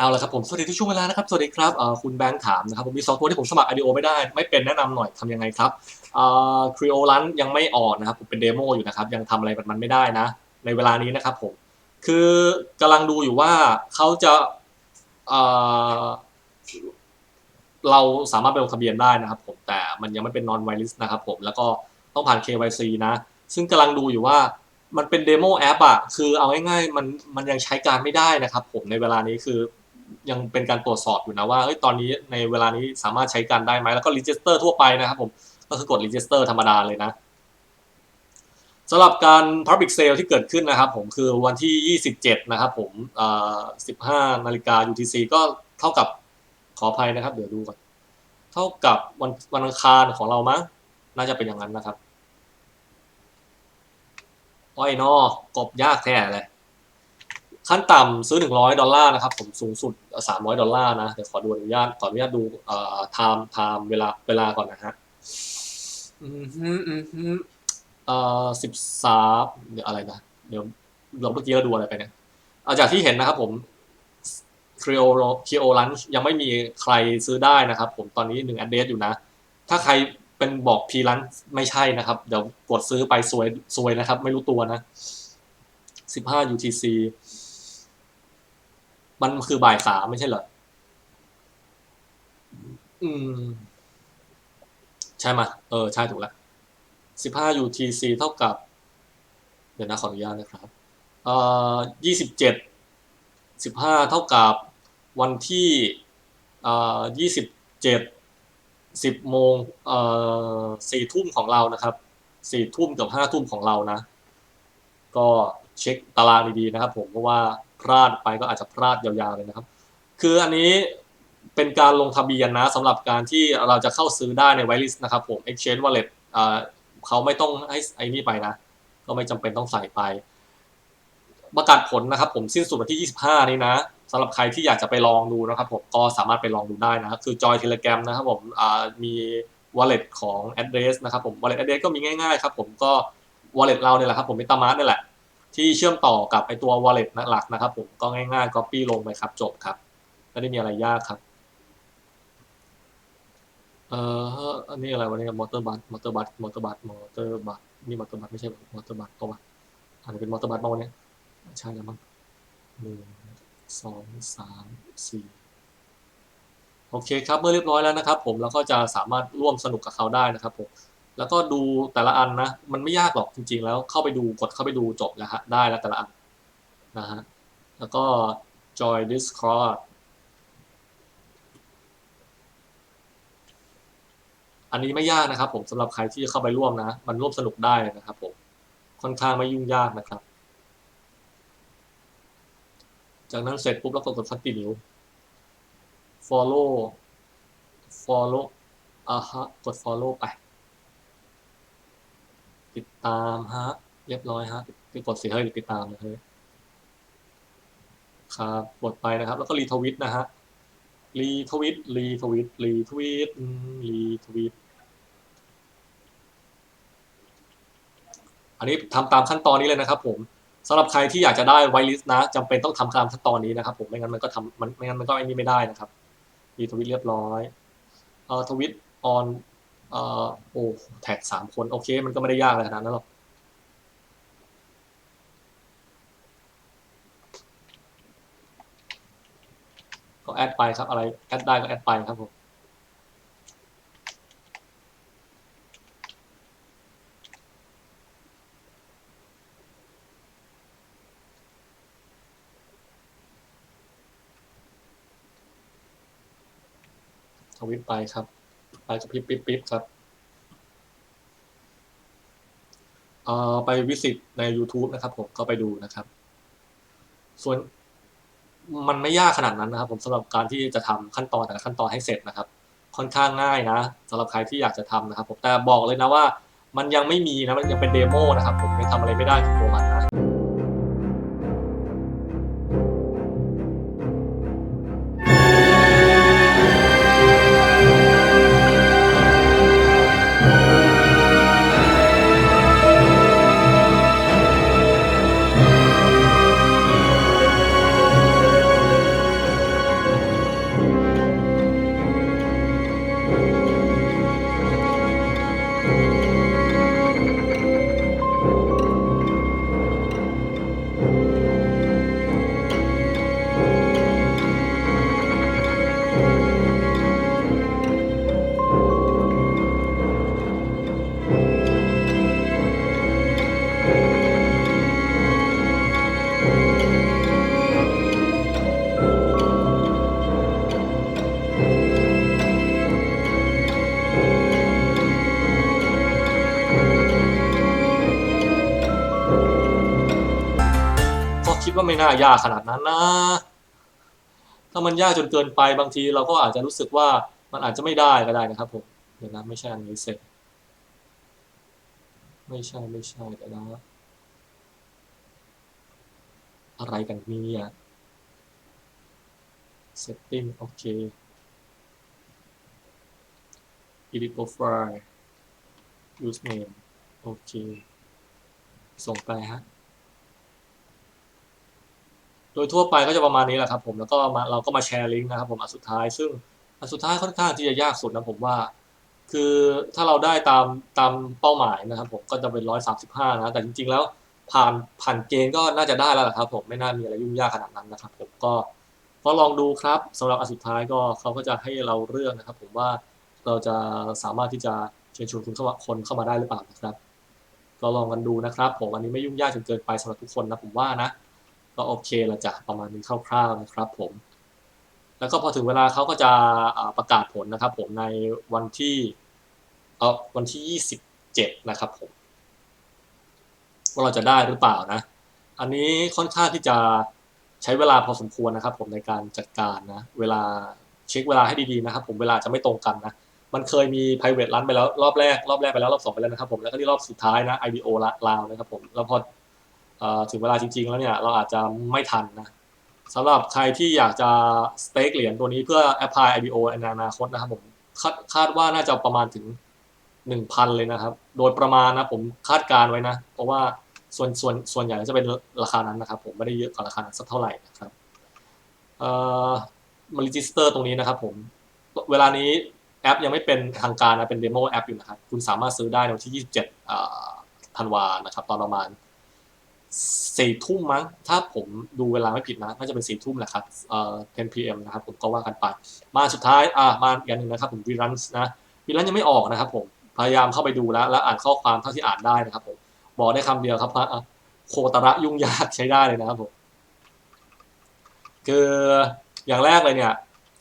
เอาละครับผมสวัสดีทุกช่วงเวลานะครับสวัสดีครับคุณแบงค์ถามนะครับผมมีสองตัวที่ผมสมัคร IDO ไม่ได้ ไม่เป็นแนะนำหน่อยทำยังไงครับครีโอลันยังไม่ออกนะครับผมเป็นเดโมอยู่นะครับยังทำอะไรกับมันไม่ได้นะ ในเวลานี้นะครับผมคือกำลังดูอยู่ว่าเขาจะเอ่อเราสามารถไปลงทะเบียนได้นะครับผมแต่มันยังไม่เป็น non wireless นะครับผมแล้วก็ต้องผ่าน KYC นะ ซึ่งกำลังดูอยู่ว่ามันเป็นเดโมแอปอะคือเอาง่ายๆมันมันยังใช้การไม่ได้นะครับผมในเวลานี้คือ ยังเป็นการตรวจสอบอยู่นะว่าอตอนนี้ในเวลานี้สามารถใช้การได้ไหมแล้วก็รีจิสเตอร์ทั่วไปนะครับผมก็คือกดรีจิสเตอร์ธรรมดาเลยนะสำหรับการ Public Sale ที่เกิดขึ้นนะครับผมคือวันที่ 27 นะครับผม15 นาฬิกา UTC ก็เท่ากับขออภัยนะครับ เดี๋ยวดูก่อน เท่ากับวันวันอังคารของเรามั้งน่าจะเป็นอย่างนั้นนะครับอ้อยนอกกบยากแท้เลย ขั้นต่ำซื้อ 100 ดอลลาร์นะครับ ผมสูงสุด 300 ดอลลาร์นะ เดี๋ยวขอดูอนุญาตขออนุญาตดูเอ่อ time time เวลาเวลาก่อนนะฮะอืมฮึอืมฮึเอ่อสิบสามเดี๋ยวอะไรนะ เดี๋ยวเราเมื่อกี้เราดูอะไรไปเนี่ยเอาจากที่เห็นนะครับผมครีโอครีโอลันยังไม่มีใครซื้อได้นะครับผมตอนนี้หนึ่ง address อยู่นะ ถ้าใครเป็นบอกพีลันไม่ใช่นะครับ เดี๋ยวกดซื้อไปซวยซวยนะครับ ไม่รู้ตัวนะสิบห้า UTC มันคือบ่ายสามไม่ใช่เหรอ อืม ใช่ไหมเออ ใช่ถูกแล้วสิบห้า UTC เท่ากับ เดี๋ยวนะขออนุญาตนะครับ เอ่อยี่สิบเจ็ดสิบห้าเท่ากับวันที่เอ่อยี่สิบเจ็ดสิบโมงเอ่อสี่ทุ่มของเรานะครับสี่ทุ่มกับห้าทุ่มของเรานะ ก็ เช็คตารางดีๆนะครับผมเพราะว่าพลาดไปก็อาจจะพลาดยาวๆเลยนะครับ คืออันนี้เป็นการลงทะเบียนนะสำหรับการที่เราจะเข้าซื้อได้ในไวลิสนะครับผม Exchange Wallet อ่าเขาไม่ต้องให้ไอ้นี่ไปนะ ก็ไม่จำเป็นต้องใส่ไป ประกาศผลนะครับผมสิ้นสุดวันที่ 25 นี้นะสำหรับใครที่อยากจะไปลองดูนะครับผมก็สามารถไปลองดูได้นะค,คือจอย Telegram นะครับผมอ่ามี wallet ของ address นะครับผม wallet address ก็มีง่ายๆครับผมก็ wallet เราเนี่ยแหละครับผม MetaMask นี่แหละ ที่เชื่อมต่อกับไอตัว wallet หลักนะครับ ผมก็ง่ายๆ copy ลงไปครับจบครับไม่ได้มีอะไรยากครับเอ่ออันนี้อะไรวะเนี่ยมอเตอร์บัสมอเตอร์บัสมอเตอร์บัสมอเตอร์บัสนี่มอเตอร์บัสไม่ใช่มอเตอร์บัสตัวอันนี้เป็นมอเตอร์บัสบ้างวะเนี่ยใช่แล้วมั้งหนึ่งสองสามสี่โอเคครับเมื่อเรียบร้อยแล้วนะครับ ผมเราก็จะสามารถร่วมสนุกกับเขาได้นะครับผม แล้วก็ดูแต่ละอันนะ มันไม่ยากหรอกจริง ๆ แล้วเข้าไปดูกดเข้าไปดูจบแล้วฮะได้แล้วแต่ละอันนะฮะแล้วก็ join discord อันนี้ไม่ยากนะครับ ผมสำหรับใครที่เข้าไปร่วมนะ มันร่วมสนุกได้นะครับผมค่อนข้างไม่ยุ่งยากนะครับ จากนั้นเสร็จปุ๊บแล้วก็กด continue follow follow อ่าฮะกด follow ไป ตามฮะ เรียบร้อยฮะไปกดสิเฮ้ยติดตามนะเฮ้ยครับกดไปนะครับ แล้วก็รีทวิตนะฮะรีทวิตรีทวิตรีทวิตรีทวิตอันนี้ทำตามขั้นตอนนี้เลยนะครับ ผมสำหรับใครที่อยากจะได้ไวลิสต์นะจำเป็นต้องทำตามขั้นตอนนี้นะครับ ผมไม่งั้นมันก็ทำมันไม่งั้นมันก็ไอ้นี่ไม่ได้นะครับรีทวิตเรียบร้อยเอ่อทวิตออน เอ่อโอ้แท็กสามคน โอเค มันก็ไม่ได้ยากอะไรขนาดนั้นหรอก ก็แอดไปครับ อะไร แอดได้ก็แอดไปครับผมทวิตไปครับ ไปกับพริบปิ๊บปิ๊บครับเอ่อไปวิสิตใน YouTube นะครับ ผมก็ไปดูนะครับ ส่วนมันไม่ยากขนาดนั้นนะครับ ผมสำหรับการที่จะทำขั้นตอนแต่ละขั้นตอนให้เสร็จนะครับ ค่อนข้างง่ายนะสำหรับใครที่อยากจะทำนะครับ ผมแต่บอกเลยนะว่า มันยังไม่มีนะมันยังเป็นเดโมนะครับ ผมยังทำอะไรไม่ได้กับตัวมันนะ ก็ไม่น่ายากขนาดนั้นนะ ถ้ามันยากจนเกินไปบางทีเราก็อาจจะรู้สึกว่ามันอาจจะไม่ได้ก็ได้นะครับผมเดี๋ยวนะไม่ใช่อันนี้เสร็จ ไม่ใช่ไม่ใช่เดี๋ยวนะอะไรกันเนี่ย setting โอเค edit profile use name โอเค ส่งไปฮะ โดยทั่วไปก็จะประมาณนี้แหละครับผมแล้วก็มาเราก็มาแชร์ลิงก์นะครับผมอันสุดท้าย ซึ่งอันสุดท้ายค่อนข้างที่จะยากสุดนะผมว่า คือถ้าเราได้ตามตามเป้าหมายนะครับ ผมก็จะเป็นร้อยสามสิบห้านะแต่จริง ๆ แล้วผ่านผ่านเกณฑ์ก็น่าจะได้แล้วละครับ ผมไม่น่ามีอะไรยุ่งยากขนาดนั้นนะครับ ผมก็ก็ลองดูครับสำหรับอันสุดท้ายก็เขาก็จะให้เราเลือกนะครับ ผมว่าเราจะสามารถที่จะเชิญชวนคุณเข้ามาคนเข้ามาได้หรือเปล่านะครับ ก็ลองกันดูนะครับ ผมอันนี้ไม่ยุ่งยากจนเกินไปสำหรับทุกคนนะผมว่านะ ก็โอเคละจ้ะประมาณนี้คร่าวๆนะครับผม แล้วก็พอถึงเวลาเขาก็จะประกาศผลนะครับผมในวันที่เออวันที่ยี่สิบเจ็ดนะครับผม ว่าเราจะได้หรือเปล่านะ อันนี้ค่อนข้างที่จะใช้เวลาพอสมควรนะครับ ผมในการจัดการนะ เวลาเช็คเวลาให้ดีๆนะครับ ผมเวลาจะไม่ตรงกันนะ มันเคยมี private run ไปแล้วรอบแรกรอบแรกไปแล้วรอบสองไปแล้วนะครับผมแล้วก็ที่รอบสุดท้ายนะ IDO ลลาวนะครับผมแล้วพอ ถึงเวลาจริง ๆ แล้วเนี่ยเราอาจจะไม่ทันนะสำหรับใครที่อยากจะสเต็กเหรียญตัวนี้เพื่อ apply IDO ในอนาคตนะครับผมคาดคาดว่าน่าจะประมาณถึงหนึ่งพันเลยนะครับ โดยประมาณนะผมคาดการไว้นะ เพราะว่าส่วนส่วนส่วนใหญ่จะเป็นราคานั้นนะครับ ผมไม่ได้เยอะกว่าราคานั้นสักเท่าไหร่นะครับเอ่อมารีจิสเตอร์ตรงนี้นะครับผมเวลานี้แอปยังไม่เป็นทางการนะเป็นเดโมแอปอยู่นะครับ คุณสามารถซื้อได้ในวันที่ 27อ่าธันวานะครับ ตอนประมาณ สี่ทุ่มมั้ง ถ้าผมดูเวลาไม่ผิดนะน่าจะเป็นสี่ทุ่มแหละครับเอ่อ 10 pm นะครับผมก็ว่ากันไป มาสุดท้ายอ่ามาอีกอย่างหนึ่งนะครับผมวีรันส์นะวีรันยังไม่ออกนะครับผมพยายามเข้าไปดูแล้ว แล้วอ่านข้อความเท่าที่อ่านได้นะครับผมบอกได้คำเดียวครับว่าอะโคตระยุ่งยากใช้ได้เลยนะครับผมคืออย่างแรกเลยเนี่ย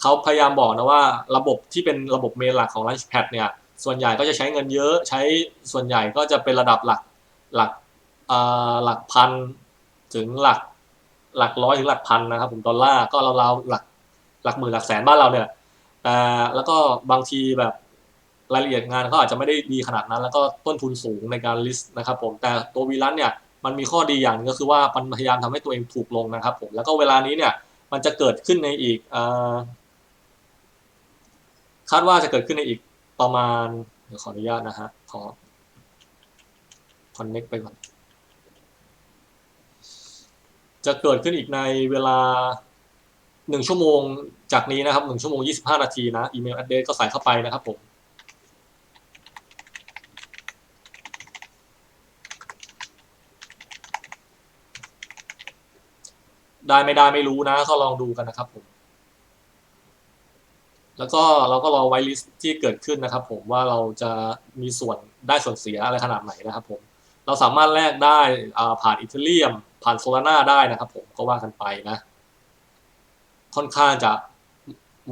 เขาพยายามบอกนะว่าระบบที่เป็นระบบเมนหลักของ Launchpad เนี่ยส่วนใหญ่ก็จะใช้เงินเยอะใช้ส่วนใหญ่ก็จะเป็นระดับหลักหลัก หลักพันถึงหลักหลักร้อยถึงหลักพันนะครับผมดอลลาร์ก็ราวๆหลักหลักหมื่นหลักแสนบ้านเราเนี่ยแต่แล้วก็บางทีแบบรายละเอียดงานเขาอาจจะไม่ได้ดีขนาดนั้น แล้วก็ต้นทุนสูงในการลิสต์นะครับผมแต่ตัววีลันเนี่ยมันมีข้อดีอย่างหนึงก็คือว่ามันพยายามทำให้ตัวเองถูกลงนะครับผมแล้วก็เวลานี้เนี่ยมันจะเกิดขึ้นในอีกอคาดว่าจะเกิดขึ้นในอีกประมาณขออนุญาตนะฮะขอ connect ไปก่อน จะเกิดขึ้นอีกในเวลาหนึ่งชั่วโมงจากนี้นะครับหนึ่งชั่วโมงยี่สิบห้านาทีนะอีเมล address ก็ใส่เข้าไปนะครับผมได้ไม่ได้ไม่รู้นะก็ลองดูกันนะครับผม แล้วก็เราก็รอไว้ลิสที่เกิดขึ้นนะครับ ผมว่าเราจะมีส่วนได้ส่วนเสียอะไรขนาดไหนนะครับผม เราสามารถแลกได้ผ่านอีเทเรียม ผ่านโซลาร่าได้นะครับผมก็ว่ากันไปนะ ค่อนข้างจะ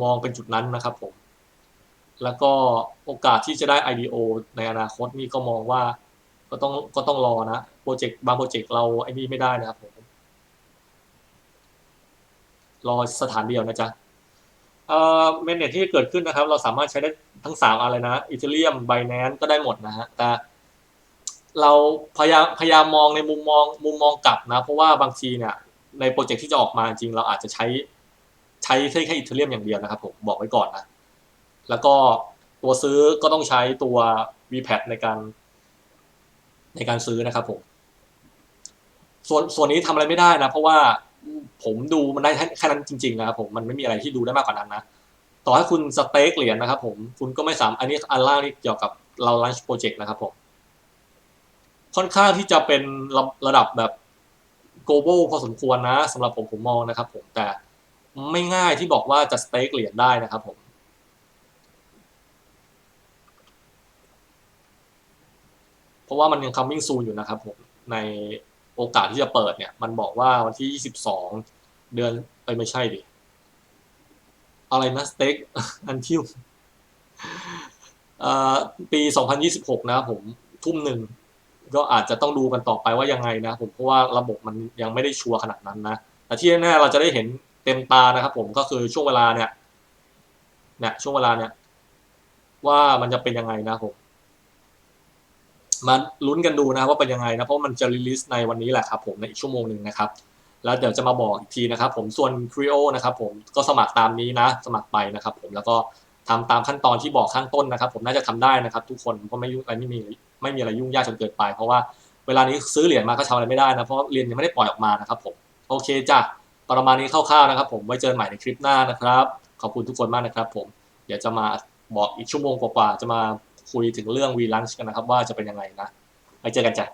มองเป็นจุดนั้นนะครับผม แล้วก็โอกาสที่จะได้ IDO ในอนาคตนี่ก็มองว่าก็ต้องก็ต้องรอนะโปรเจกต์บางโปรเจกต์เราไอ้นี่ไม่ได้นะครับผมรอสถานเดียวนะจ๊ะเอ่อเมนเนที่เกิดขึ้นนะครับ เราสามารถใช้ได้ทั้งสามอะไรนะอีเทเรียมไบแนนก็ได้หมดนะฮะแต่ เราพยายามพยายามมองในมุมมองมุมมองกลับนะ เพราะว่าบางทีเนี่ยในโปรเจกต์ที่จะออกมาจริงเราอาจจะใช้ใช้แค่แค่อีเทเรียมอย่างเดียวนะครับผมบอกไว้ก่อนนะ แล้วก็ตัวซื้อก็ต้องใช้ตัว VPAT ในการในการซื้อนะครับผม ส่วนส่วนนี้ทำอะไรไม่ได้นะ เพราะว่าผมดูมันได้แค่นั้นจริงๆนะครับผมมันไม่มีอะไรที่ดูได้มากกว่านั้นนะ ต่อให้คุณสเต็กเหรียญนะครับผมคุณก็ไม่สามารถอันนี้อันล่างนี่เกี่ยวกับเรา launch project นะครับผม ค่อนข้างที่จะเป็นระระดับแบบ global พอสมควรนะสำหรับผมผมมองนะครับผมแต่ไม่ง่ายที่บอกว่าจะสเต็กเหรียญได้นะครับผมเพราะว่ามันยัง coming soon อยู่นะครับผมในโอกาสที่จะเปิดเนี่ย มันบอกว่าวันที่ 22 เดือนไปไม่ใช่ดิอะไรนะสเต็กอันทิวปี 2026 นะครับผมทุ่มหนึ่ง ก็อาจจะต้องดูกันต่อไปว่ายังไงนะผมเพราะว่าระบบมันยังไม่ได้ชัวร์ขนาดนั้นนะแต่ที่แน่ๆเราจะได้เห็นเต็มตานะครับ ผมก็คือช่วงเวลาเนี่ยเนี่ยช่วงเวลาเนี่ย ว่ามันจะเป็นยังไงนะผมมาลุ้นกันดูนะครับว่าเป็นยังไงนะเพราะมันจะรีลิสในวันนี้แหละครับ ผมในอีกชั่วโมงหนึ่งนะครับแล้วเดี๋ยวจะมาบอกอีกทีนะครับ ผมส่วนครีโอนะครับ ผมก็สมัครตามนี้นะ สมัครไปนะครับ ผมแล้วก็ทำตามขั้นตอนที่บอกข้างต้นนะครับ ผมน่าจะทำได้นะครับ ทุกคนเพราะไม่ยุ่งอะไรไม่มี ไม่มีอะไรยุ่งยากจนเกินไป เพราะว่าเวลานี้ซื้อเหรียญมาก็ทำอะไรไม่ได้นะเพราะเหรียญยังไม่ได้ปล่อยออกมานะครับผมโอเคจ้ะประมาณนี้คร่าวๆนะครับผมไว้เจอกันใหม่ในคลิปหน้านะครับ ขอบคุณทุกคนมากนะครับผมเดี๋ยวจะมาบอกอีกชั่วโมงกว่าๆจะมาคุยถึงเรื่องวีลันช์กันนะครับ ว่าจะเป็นยังไงนะไว้เจอกันจ้ะ